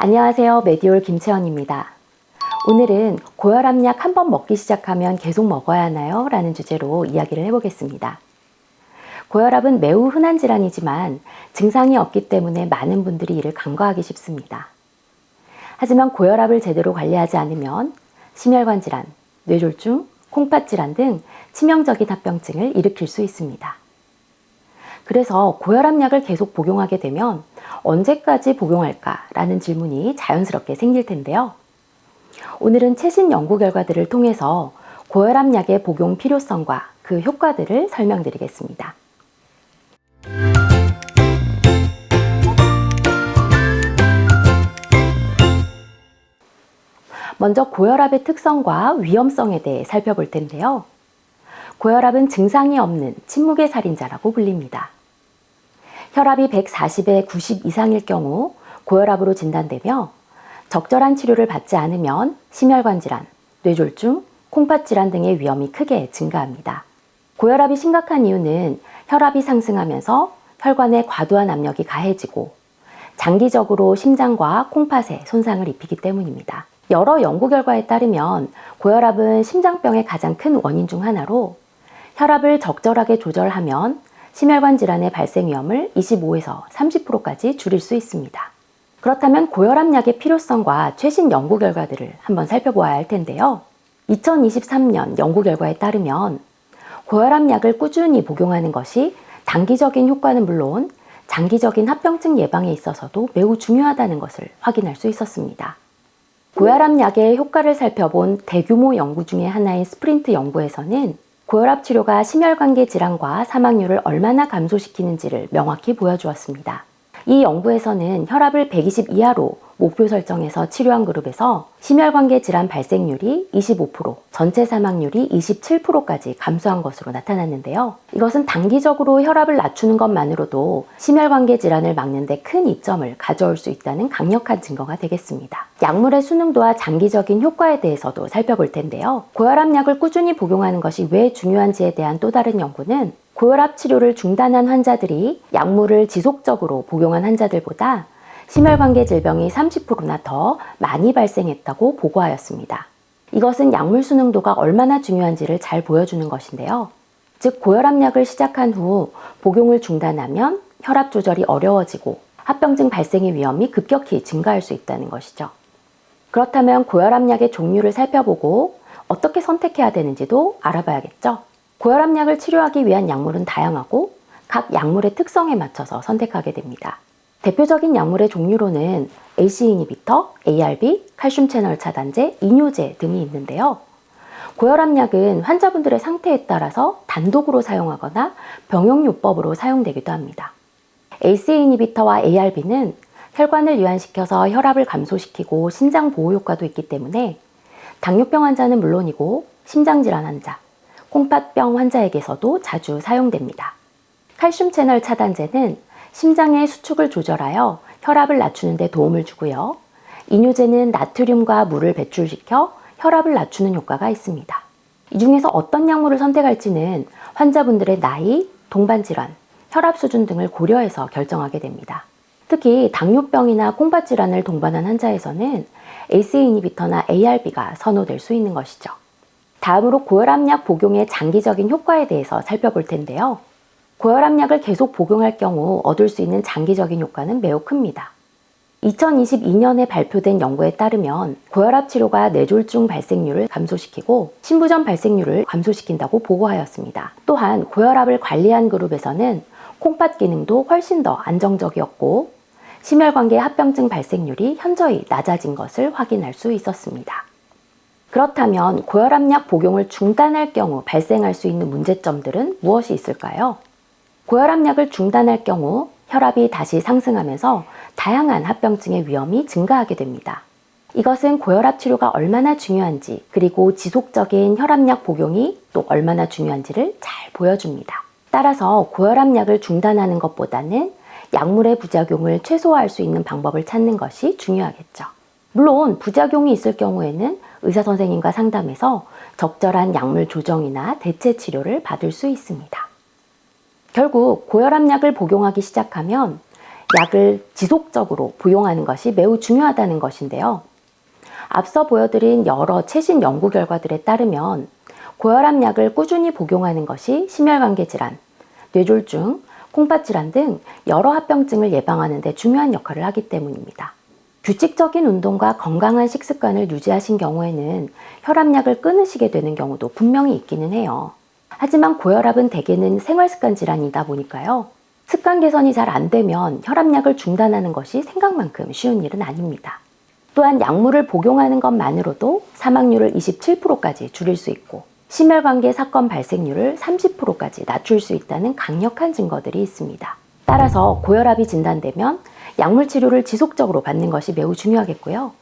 안녕하세요. 메디올 김채원입니다. 오늘은 고혈압 약 한 번 먹기 시작하면 계속 먹어야 하나요? 라는 주제로 이야기를 해보겠습니다. 고혈압은 매우 흔한 질환이지만 증상이 없기 때문에 많은 분들이 이를 간과하기 쉽습니다. 하지만 고혈압을 제대로 관리하지 않으면 심혈관 질환, 뇌졸중, 콩팥 질환 등 치명적인 합병증을 일으킬 수 있습니다. 그래서 고혈압약을 계속 복용하게 되면 언제까지 복용할까라는 질문이 자연스럽게 생길 텐데요. 오늘은 최신 연구 결과들을 통해서 고혈압 약의 복용 필요성과 그 효과들을 설명드리겠습니다. 먼저 고혈압의 특성과 위험성에 대해 살펴볼 텐데요. 고혈압은 증상이 없는 침묵의 살인자라고 불립니다. 혈압이 140에 90 이상일 경우 고혈압으로 진단되며 적절한 치료를 받지 않으면 심혈관 질환, 뇌졸중, 콩팥 질환 등의 위험이 크게 증가합니다. 고혈압이 심각한 이유는 혈압이 상승하면서 혈관에 과도한 압력이 가해지고 장기적으로 심장과 콩팥에 손상을 입히기 때문입니다. 여러 연구 결과에 따르면 고혈압은 심장병의 가장 큰 원인 중 하나로 혈압을 적절하게 조절하면 심혈관 질환의 발생 위험을 25에서 30%까지 줄일 수 있습니다. 그렇다면 고혈압 약의 필요성과 최신 연구 결과들을 한번 살펴보아야 할 텐데요. 2023년 연구 결과에 따르면 고혈압 약을 꾸준히 복용하는 것이 단기적인 효과는 물론 장기적인 합병증 예방에 있어서도 매우 중요하다는 것을 확인할 수 있었습니다. 고혈압 약의 효과를 살펴본 대규모 연구 중의 하나인 스프린트 연구에서는 고혈압 치료가 심혈관계 질환과 사망률을 얼마나 감소시키는지를 명확히 보여주었습니다. 이 연구에서는 혈압을 120 이하로 목표 설정해서 치료한 그룹에서 심혈관계 질환 발생률이 25%, 전체 사망률이 27%까지 감소한 것으로 나타났는데요. 이것은 단기적으로 혈압을 낮추는 것만으로도 심혈관계 질환을 막는 데 큰 이점을 가져올 수 있다는 강력한 증거가 되겠습니다. 약물의 수능도와 장기적인 효과에 대해서도 살펴볼 텐데요. 고혈압약을 꾸준히 복용하는 것이 왜 중요한지에 대한 또 다른 연구는 고혈압 치료를 중단한 환자들이 약물을 지속적으로 복용한 환자들보다 심혈관계 질병이 30%나 더 많이 발생했다고 보고하였습니다. 이것은 약물 수능도가 얼마나 중요한지를 잘 보여주는 것인데요. 즉, 고혈압약을 시작한 후 복용을 중단하면 혈압 조절이 어려워지고 합병증 발생의 위험이 급격히 증가할 수 있다는 것이죠. 그렇다면 고혈압약의 종류를 살펴보고 어떻게 선택해야 되는지도 알아봐야겠죠. 고혈압약을 치료하기 위한 약물은 다양하고 각 약물의 특성에 맞춰서 선택하게 됩니다. 대표적인 약물의 종류로는 AC 이니비터, ARB, 칼슘 채널 차단제, 이뇨제 등이 있는데요. 고혈압약은 환자분들의 상태에 따라서 단독으로 사용하거나 병용요법으로 사용되기도 합니다. AC 이니비터와 ARB는 혈관을 이완시켜서 혈압을 감소시키고 신장 보호 효과도 있기 때문에 당뇨병 환자는 물론이고 심장질환 환자, 콩팥병 환자에게서도 자주 사용됩니다. 칼슘 채널 차단제는 심장의 수축을 조절하여 혈압을 낮추는 데 도움을 주고요. 이뇨제는 나트륨과 물을 배출시켜 혈압을 낮추는 효과가 있습니다. 이 중에서 어떤 약물을 선택할지는 환자분들의 나이, 동반 질환, 혈압 수준 등을 고려해서 결정하게 됩니다. 특히 당뇨병이나 콩팥 질환을 동반한 환자에서는 ACE 이니비터나 ARB가 선호될 수 있는 것이죠. 다음으로 고혈압약 복용의 장기적인 효과에 대해서 살펴볼 텐데요. 고혈압약을 계속 복용할 경우 얻을 수 있는 장기적인 효과는 매우 큽니다. 2022년에 발표된 연구에 따르면 고혈압 치료가 뇌졸중 발생률을 감소시키고 신부전 발생률을 감소시킨다고 보고하였습니다. 또한 고혈압을 관리한 그룹에서는 콩팥 기능도 훨씬 더 안정적이었고 심혈관계 합병증 발생률이 현저히 낮아진 것을 확인할 수 있었습니다. 그렇다면 고혈압약 복용을 중단할 경우 발생할 수 있는 문제점들은 무엇이 있을까요? 고혈압약을 중단할 경우 혈압이 다시 상승하면서 다양한 합병증의 위험이 증가하게 됩니다. 이것은 고혈압 치료가 얼마나 중요한지 그리고 지속적인 혈압약 복용이 또 얼마나 중요한지를 잘 보여줍니다. 따라서 고혈압약을 중단하는 것보다는 약물의 부작용을 최소화할 수 있는 방법을 찾는 것이 중요하겠죠. 물론 부작용이 있을 경우에는 의사 선생님과 상담해서 적절한 약물 조정이나 대체 치료를 받을 수 있습니다. 결국 고혈압약을 복용하기 시작하면 약을 지속적으로 복용하는 것이 매우 중요하다는 것인데요. 앞서 보여드린 여러 최신 연구 결과들에 따르면 고혈압 약을 꾸준히 복용하는 것이 심혈관계 질환, 뇌졸중, 콩팥 질환 등 여러 합병증을 예방하는 데 중요한 역할을 하기 때문입니다. 규칙적인 운동과 건강한 식습관을 유지하신 경우에는 혈압약을 끊으시게 되는 경우도 분명히 있기는 해요. 하지만 고혈압은 대개는 생활습관 질환이다 보니까요. 습관 개선이 잘 안 되면 혈압약을 중단하는 것이 생각만큼 쉬운 일은 아닙니다. 또한 약물을 복용하는 것만으로도 사망률을 27%까지 줄일 수 있고 심혈관계 사건 발생률을 30%까지 낮출 수 있다는 강력한 증거들이 있습니다. 따라서 고혈압이 진단되면 약물 치료를 지속적으로 받는 것이 매우 중요하겠고요.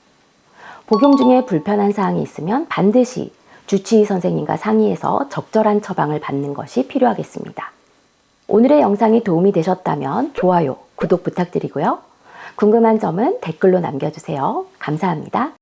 복용 중에 불편한 사항이 있으면 반드시 주치의 선생님과 상의해서 적절한 처방을 받는 것이 필요하겠습니다. 오늘의 영상이 도움이 되셨다면 좋아요, 구독 부탁드리고요. 궁금한 점은 댓글로 남겨주세요. 감사합니다.